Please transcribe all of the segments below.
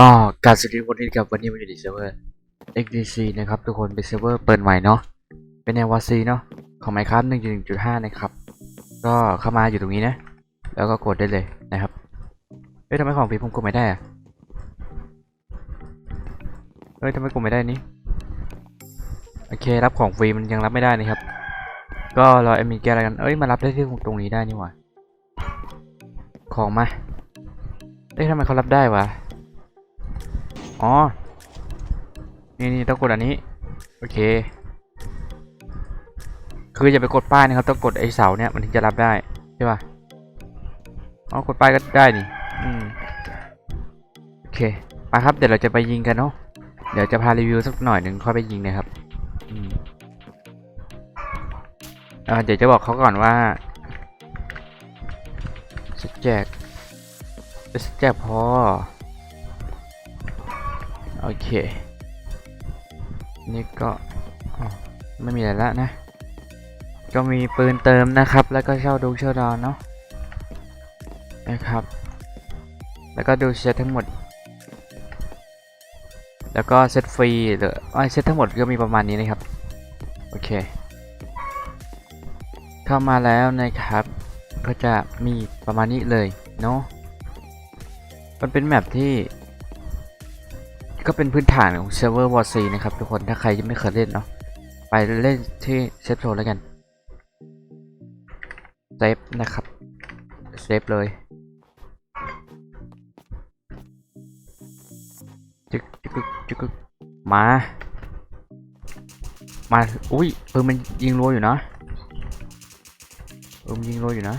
ก็การสวัสดีวันนี้กับวันนี้มาอยู่ในเซิร์ฟเวอร์ XDC นะครับ ทุกคนเป็นเซิร์ฟเวอร์เปิดใหม่เนาะเป็นแนววาซีเนาะของ Minecraft 1.1.5 นะครับ ก็เข้ามาอยู่ตรงนี้นะ แล้วก็กดได้เลยนะครับเฮ้ยทำไมของฟรีผมกดไม่ได้อะเฮ้ยทำไมกดไม่ได้นี่โอเครับของฟรีมันยังรับไม่ได้นะครับ ก็รอเอ็มมีแกอะไรกันเอ้ยมารับได้ที่ตรงนี้ได้นี่หว่าของมาเอ้ยทำไมเขารับได้วะ อ๋อ นี่นี่ต้องกดอันนี้ โอเค คืออย่าไปกดป้ายนะครับ ต้องกดไอ้เสาเนี่ยมันถึงจะรับได้ใช่ป่ะอ๋อกดป้ายก็ได้นี่ อืม โอเคมาครับ เดี๋ยวเราจะไปยิงกันเนาะ เดี๋ยวจะพารีวิวสักหน่อยหนึ่งค่อยไปยิงนะครับ อืมเดี๋ยวจะบอกเขาก่อนว่าแจกแจกพอ โอเค นี่ก็ไม่มีอะไรแล้วนะ ก็มีปืนเติมนะครับ แล้วก็เช่าดูเช่าดอนเนาะนะครับ แล้วก็ดูเซตทั้งหมด แล้วก็เซตฟรีหรือไอเซตทั้งหมดก็มีประมาณนี้นะครับ โอเค เข้ามาแล้วนะครับ ก็จะมีประมาณนี้เลยเนาะมันเป็นแมปที่ ก็เป็นพื้นฐานของเซิร์ฟเวอร์วอร์ซีนะครับทุกคนถ้าใครยังไม่เคยเล่นเนาะไปเล่นที่เซฟโซนแล้วกันเซฟนะครับเซฟเลยจึกจึกจึกจึกมา มาอุ้ยปืนมันยิงรัวอยู่นะปืนมันยิงรัวอยู่นะ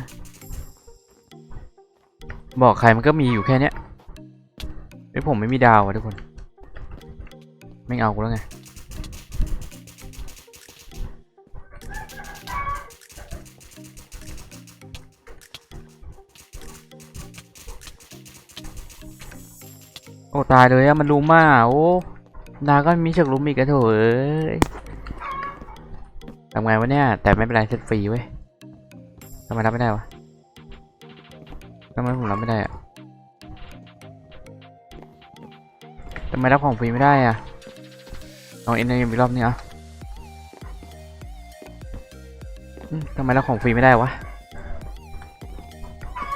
บอกใครมันก็มีอยู่แค่เนี้ยไอผมไม่มีดาวอะทุกคน ไม่เอากูแล้วไงโอ้ตายเลยอะมันรู้มาโอ้นาก็มีเชือกลุ้มอีกกระโถเอ้ยทำไงวะเนี่ย แต่ไม่เป็นไรเซตฟรีเว้ยทำไมรับไม่ได้วะทำไมผมรับไม่ได้อะทำไมรับของฟรีไม่ได้อะ เอาเอ็นอีกรอบนี้อะอืมทำไมเราของฟรีไม่ได้วะ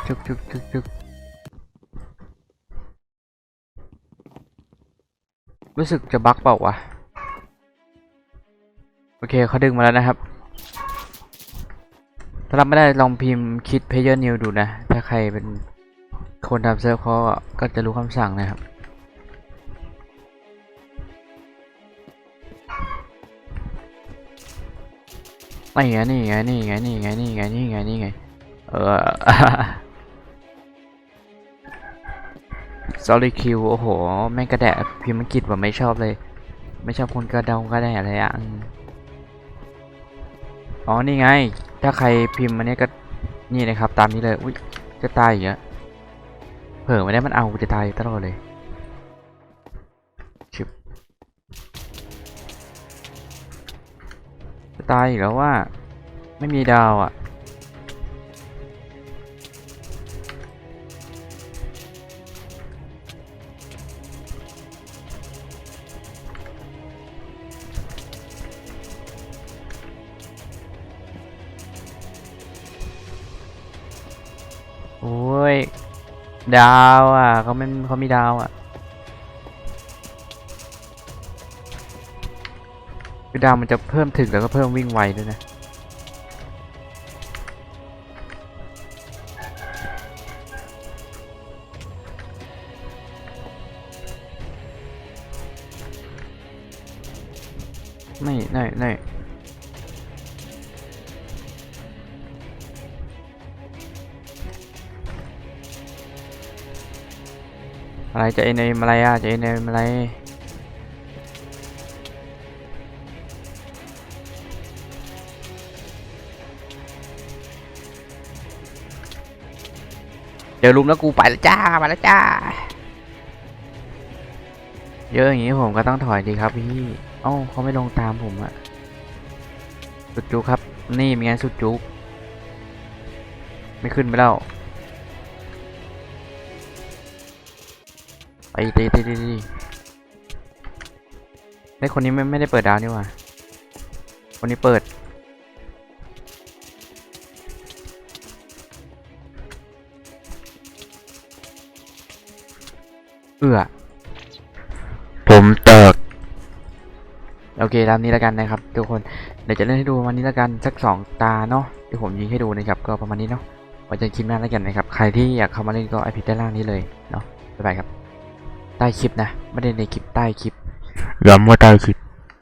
จึกจึกจึกจึกรู้สึกจะบั๊กเปล่าวะ โอเคเขาดึงมาแล้วนะครับ ถ้ารับไม่ได้ลองพิมพ์คิด player new ดูนะ ถ้าใครเป็นคนทำเซิร์ฟเขาก็จะรู้คำสั่งนะครับ นี่ไงนี่ไงนี่ไงนี่ไงนี่ไงนี่ไงนี่ไงเออ sorry Q โอ้โห แม่งกระแดะพิมพ์อังกฤษว่าไม่ชอบเลย ไม่ชอบคนกระเดากระแดะอะไรอะอ๋อ นี่ไง ถ้าใครพิมพ์มันเนี้ยก็ นี่นะครับ ตามนี้เลย อุ้ยจะตายอีกแล้วเผลอไม่ได้มันเอาจะตายตลอดเลย ตายอีกแล้วว่า ไม่มีดาวอะ โอ้ย ดาวอะเขาไม่เขามีดาวอะ คือดาวมันจะเพิ่มถึงแล้วก็เพิ่มวิ่งไวด้วยนะ ไม่ไม่ไม่อะไรจะเอ็นเอ็มอะไรอะจะเอ็นเอ็มอะไร เดี๋ยวลุมแล้วกูไปแล้วจ้าไปแล้วจ้า เยอะอย่างนี้ผมก็ต้องถอยดีครับพี่เอ้าเขาไม่ลงตามผมอะสุดจุครับ นี่มีงานสุดจุไม่ขึ้นไปแล้วไปตีตีตีตีไอ้คนนี้ไม่ไม่ได้เปิดดาวนี่ว่าคนนี้เปิด เอื้อ ผมเติกโอเคตามนี้แล้วกันนะครับทุกคน เดี๋ยวจะเล่นให้ดูประมาณนี้แล้วกันสักสองตาเนาะที่ผมยิงให้ดูนะครับก็ประมาณนี้เนาะไว้เจอกันคลิปหน้าแล้วกันนะครับ ใครที่อยากเข้ามาเล่นก็ไอพิด้านล่างนี้เลยเนาะบ๊ายบายครับ ใต้คลิปนะ ไม่ได้ในคลิปใต้คลิปย้ำว่าใต้คลิป